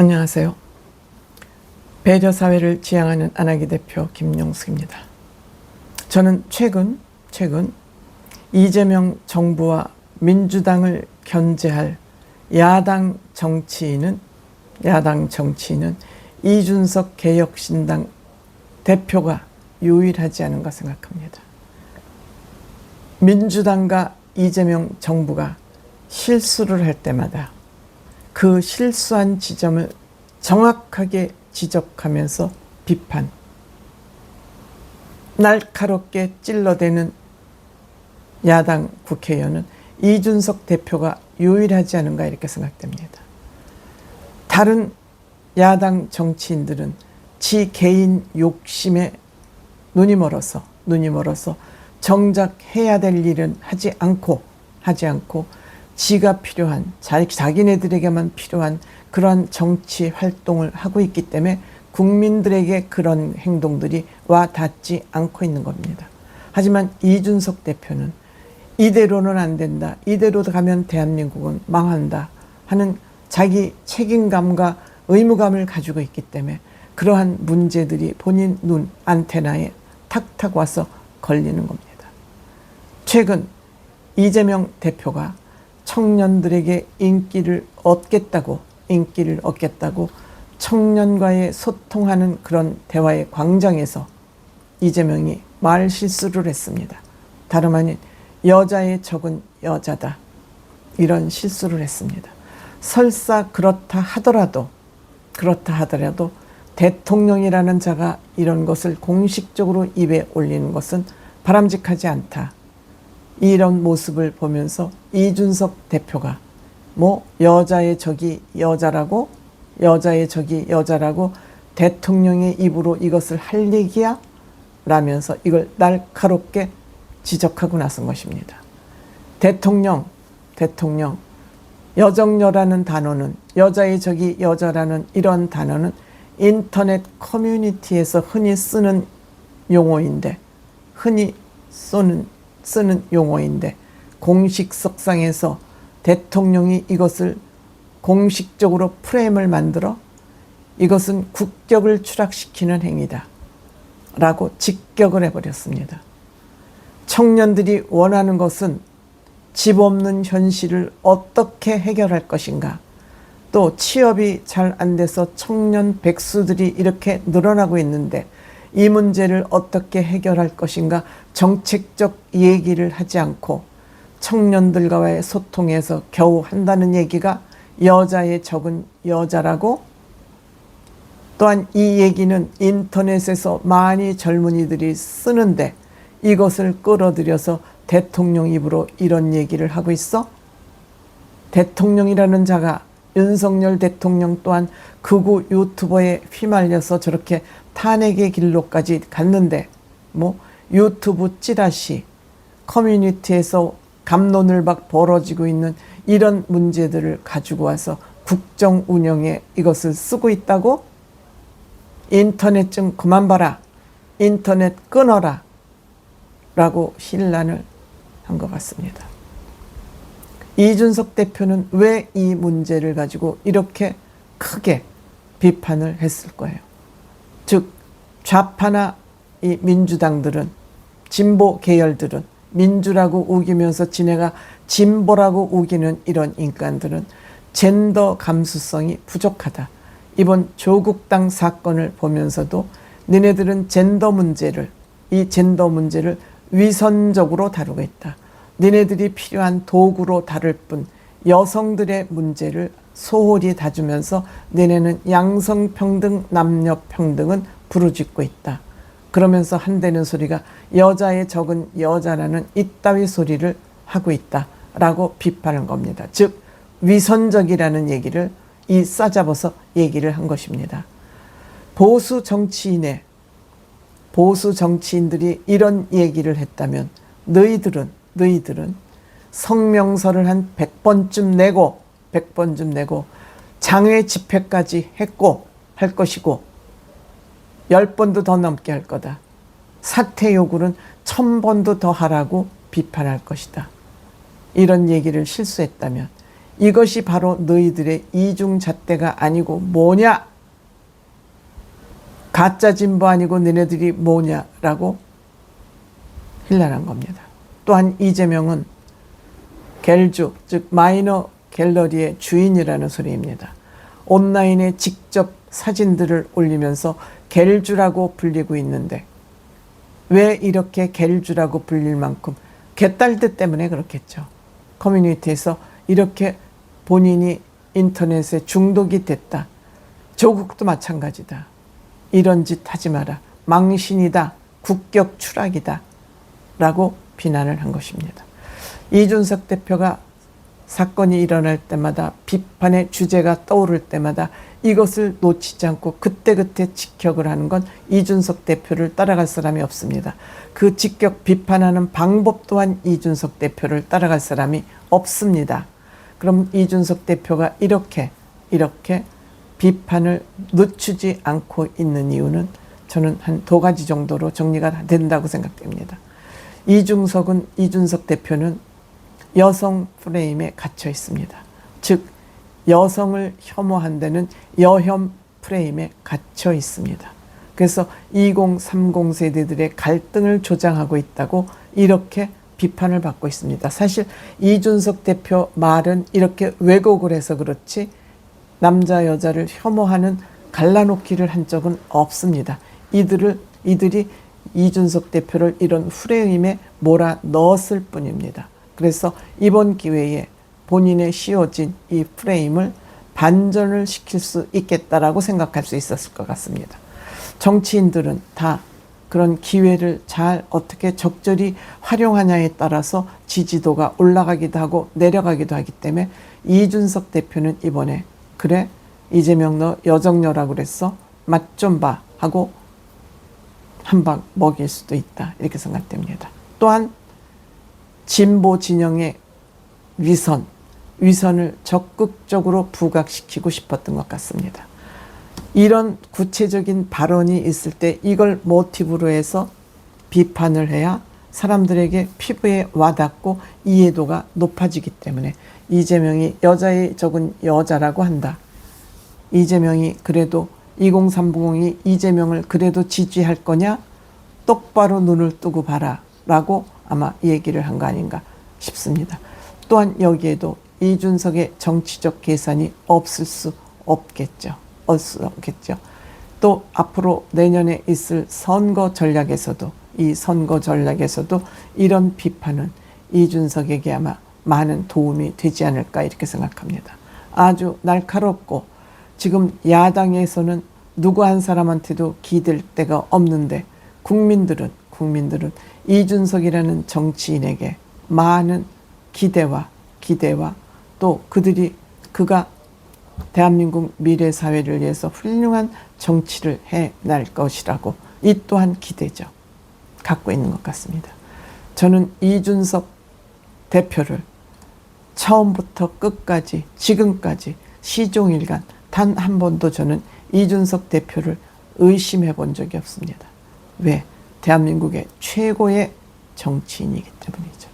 안녕하세요. 배려 사회를 지향하는 안하기 대표 김용숙입니다. 저는 최근 최근 이재명 정부와 민주당을 견제할 야당 정치인은 야당 정치인은 이준석 개혁신당 대표가 유일하지 않은가 생각합니다. 민주당과 이재명 정부가 실수를 할 때마다 그 실수한 지점을 정확하게 지적하면서 비판, 날카롭게 찔러대는 야당 국회의원은 이준석 대표가 유일하지 않은가 이렇게 생각됩니다. 다른 야당 정치인들은 지 개인 욕심에 눈이 멀어서 눈이 멀어서 정작 해야 될 일은 하지 않고 하지 않고 지가 필요한 자, 자기네들에게만 필요한 그러한 정치 활동을 하고 있기 때문에 국민들에게 그런 행동들이 와 닿지 않고 있는 겁니다. 하지만 이준석 대표는 이대로는 안 된다. 이대로 가면 대한민국은 망한다. 하는 자기 책임감과 의무감을 가지고 있기 때문에 그러한 문제들이 본인 눈 안테나에 탁탁 와서 걸리는 겁니다. 최근 이재명 대표가 청년들에게 인기를 얻겠다고 인기를 얻겠다고 청년과의 소통하는 그런 대화의 광장에서 이재명이 말 실수를 했습니다. 다름 아닌 여자의 적은 여자다. 이런 실수를 했습니다. 설사 그렇다 하더라도 그렇다 하더라도 대통령이라는 자가 이런 것을 공식적으로 입에 올리는 것은 바람직하지 않다. 이런 모습을 보면서 이준석 대표가 뭐 여자의 적이 여자라고 여자의 적이 여자라고 대통령의 입으로 이것을 할 얘기야? 라면서 이걸 날카롭게 지적하고 나선 것입니다. 대통령, 대통령, 여정녀라는 단어는 여자의 적이 여자라는 이런 단어는 인터넷 커뮤니티에서 흔히 쓰는 용어인데 흔히 쓰는 쓰는 용어인데 공식 석상에서 대통령이 이것을 공식적으로 프레임을 만들어 이것은 국격을 추락시키는 행위다. 라고 직격을 해버렸습니다. 청년들이 원하는 것은 집 없는 현실을 어떻게 해결할 것인가. 또 취업이 잘 안 돼서 청년 백수들이 이렇게 늘어나고 있는데 이 문제를 어떻게 해결할 것인가 정책적 얘기를 하지 않고 청년들과의 소통에서 겨우 한다는 얘기가 여자의 적은 여자라고 또한 이 얘기는 인터넷에서 많이 젊은이들이 쓰는데 이것을 끌어들여서 대통령 입으로 이런 얘기를 하고 있어? 대통령이라는 자가 윤석열 대통령 또한 극우 유튜버에 휘말려서 저렇게 탄핵의 길로까지 갔는데 뭐 유튜브 찌라시 커뮤니티에서 감론을 막 벌어지고 있는 이런 문제들을 가지고 와서 국정 운영에 이것을 쓰고 있다고? 인터넷 좀 그만 봐라. 인터넷 끊어라. 라고 신란을 한 것 같습니다. 이준석 대표는 왜 이 문제를 가지고 이렇게 크게 비판을 했을 거예요. 즉 좌파나 이 민주당들은 진보 계열들은 민주라고 우기면서 지네가 진보라고 우기는 이런 인간들은 젠더 감수성이 부족하다. 이번 조국당 사건을 보면서도 니네들은 젠더 문제를 이 젠더 문제를 위선적으로 다루고 있다. 니네들이 필요한 도구로 다룰 뿐 여성들의 문제를 소홀히 다주면서 너네는 양성평등, 남녀평등은 부르짖고 있다. 그러면서 한대는 소리가 여자의 적은 여자라는 이따위 소리를 하고 있다. 라고 비판한 겁니다. 즉, 위선적이라는 얘기를 이 싸잡아서 얘기를 한 것입니다. 보수 정치인의 보수 정치인들이 이런 얘기를 했다면 너희들은 너희들은 성명서를 한 100번쯤 내고 100번쯤 내고 장외 집회까지 했고 할 것이고 10번도 더 넘게 할 거다. 사퇴 요구는 1000번도 더 하라고 비판할 것이다. 이런 얘기를 실수했다면 이것이 바로 너희들의 이중잣대가 아니고 뭐냐? 가짜 진보 아니고 너네들이 뭐냐라고 힐난한 겁니다. 또한 이재명은 갤주 즉 마이너 갤러리의 주인이라는 소리입니다. 온라인에 직접 사진들을 올리면서 갤주라고 불리고 있는데 왜 이렇게 갤주라고 불릴 만큼 개딸들 때문에 그렇겠죠. 커뮤니티에서 이렇게 본인이 인터넷에 중독이 됐다. 조국도 마찬가지다. 이런 짓 하지 마라. 망신이다. 국격 추락이다. 라고 비난을 한 것입니다. 이준석 대표가 사건이 일어날 때마다 비판의 주제가 떠오를 때마다 이것을 놓치지 않고 그때그때 직격을 하는 건 이준석 대표를 따라갈 사람이 없습니다. 그 직격 비판하는 방법 또한 이준석 대표를 따라갈 사람이 없습니다. 그럼 이준석 대표가 이렇게 이렇게 비판을 늦추지 않고 있는 이유는 저는 한 두 가지 정도로 정리가 된다고 생각됩니다. 이중석은 이준석 대표는 여성 프레임에 갇혀 있습니다. 즉 여성을 혐오한다는 여혐 프레임에 갇혀 있습니다. 그래서 2030 세대들의 갈등을 조장하고 있다고 이렇게 비판을 받고 있습니다. 사실 이준석 대표 말은 이렇게 왜곡을 해서 그렇지 남자 여자를 혐오하는 갈라놓기를 한 적은 없습니다. 이들을 이들이 이준석 대표를 이런 프레임에 몰아 넣었을 뿐입니다. 그래서 이번 기회에 본인의 씌워진 이 프레임을 반전을 시킬 수 있겠다라고 생각할 수 있었을 것 같습니다. 정치인들은 다 그런 기회를 잘 어떻게 적절히 활용하냐에 따라서 지지도가 올라가기도 하고 내려가기도 하기 때문에 이준석 대표는 이번에 그래 이재명 너 여정녀라고 그랬어 맛 좀 봐 하고 한방 먹일 수도 있다 이렇게 생각됩니다. 또한 진보 진영의 위선 위선을 적극적으로 부각시키고 싶었던 것 같습니다. 이런 구체적인 발언이 있을 때 이걸 모티브로 해서 비판을 해야 사람들에게 피부에 와닿고 이해도가 높아지기 때문에 이재명이 여자의 적은 여자라고 한다. 이재명이 그래도 2030이 이재명을 그래도 지지할 거냐? 똑바로 눈을 뜨고 봐라. 라고 아마 얘기를 한 거 아닌가 싶습니다. 또한 여기에도 이준석의 정치적 계산이 없을 수 없겠죠. 없을 수 없겠죠. 또 앞으로 내년에 있을 선거 전략에서도 이 선거 전략에서도 이런 비판은 이준석에게 아마 많은 도움이 되지 않을까 이렇게 생각합니다. 아주 날카롭고 지금 야당에서는 누구 한 사람한테도 기댈 데가 없는데 국민들은 국민들은 이준석이라는 정치인에게 많은 기대와 기대와 또 그들이 그가 대한민국 미래 사회를 위해서 훌륭한 정치를 해날 것이라고 이 또한 기대죠. 갖고 있는 것 같습니다. 저는 이준석 대표를 처음부터 끝까지 지금까지 시종일관 단 한 번도 저는 이준석 대표를 의심해 본 적이 없습니다. 왜? 대한민국의 최고의 정치인이기 때문이죠.